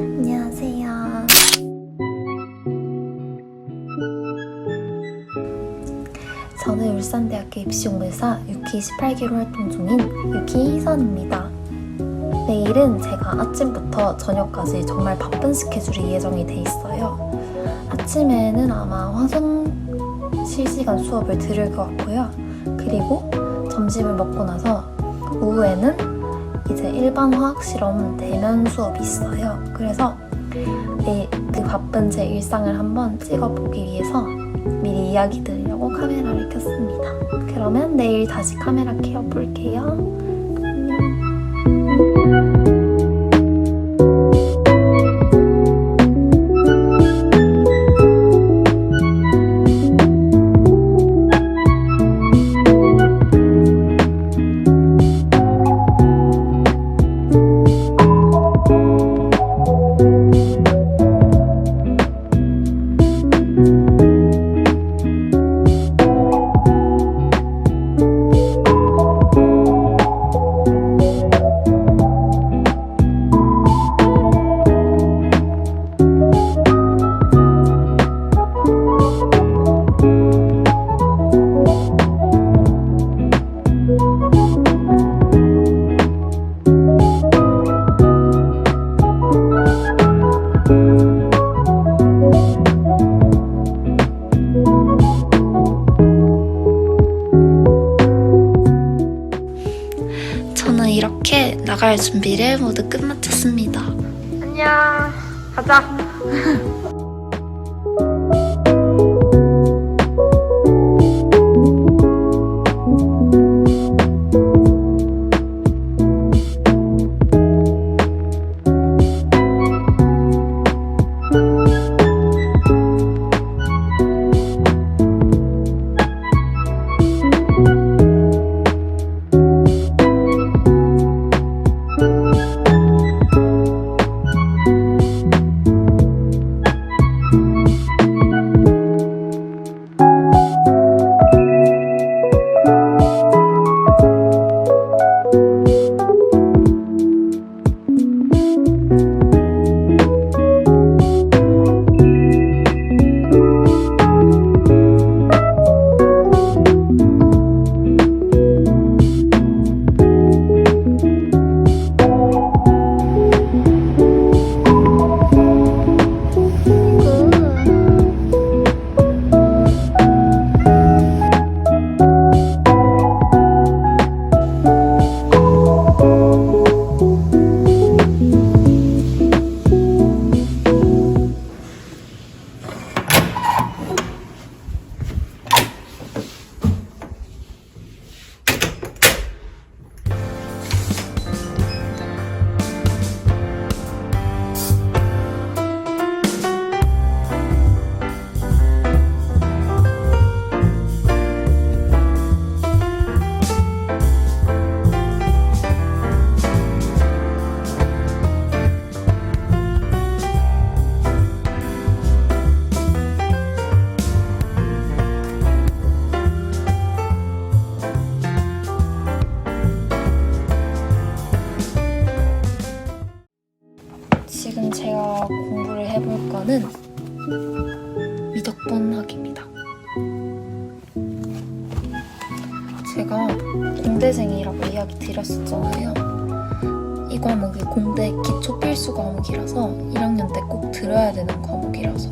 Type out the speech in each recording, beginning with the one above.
안녕하세요. 저는 울산대학교 입시공부사 6기 18기로 활동 중인 6기 희선입니다. 내일은 제가 아침부터 저녁까지 정말 바쁜 스케줄이 예정이 돼 있어요. 아침에는 아마 화성 실시간 수업을 들을 것 같고요. 그리고 점심을 먹고 나서 오후에는 이제 일반 화학 실험 대면 수업이 있어요. 그래서 내일 그 바쁜 제 일상을 한번 찍어보기 위해서 미리 이야기 드리려고 카메라를 켰습니다. 그러면 내일 다시 카메라 켜볼게요. 준비를 모두 끝마쳤습니다. 안녕. 가자. 공부를 해볼 거는 미적분학입니다. 제가 공대생이라고 이야기 드렸었잖아요. 이 과목이 공대 기초 필수 과목이라서 1학년 때 꼭 들어야 되는 과목이라서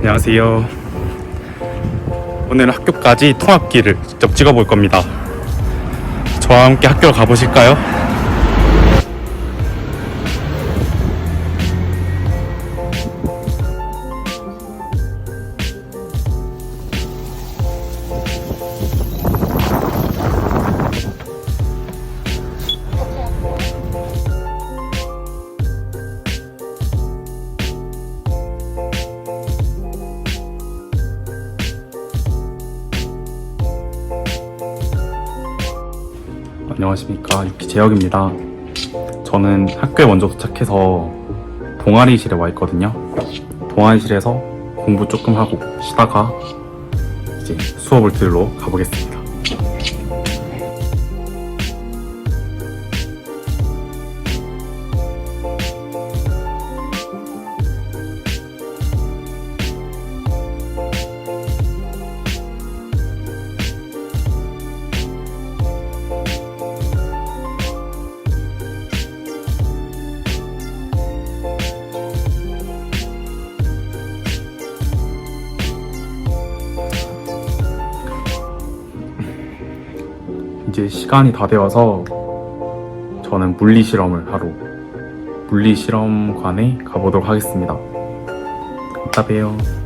안녕하세요. 오늘 학교까지 통학기를 직접 찍어볼 겁니다. 저와 함께 학교로 가보실까요? 안녕하십니까 유키 재혁입니다. 저는 학교에 먼저 도착해서 동아리실에 와 있거든요. 동아리실에서 공부 조금 하고 쉬다가 이제 수업을 들으러 가보겠습니다. 이제 시간이 다 되어서 저는 물리 실험을 하러 물리 실험관에 가보도록 하겠습니다. 이따 봬요.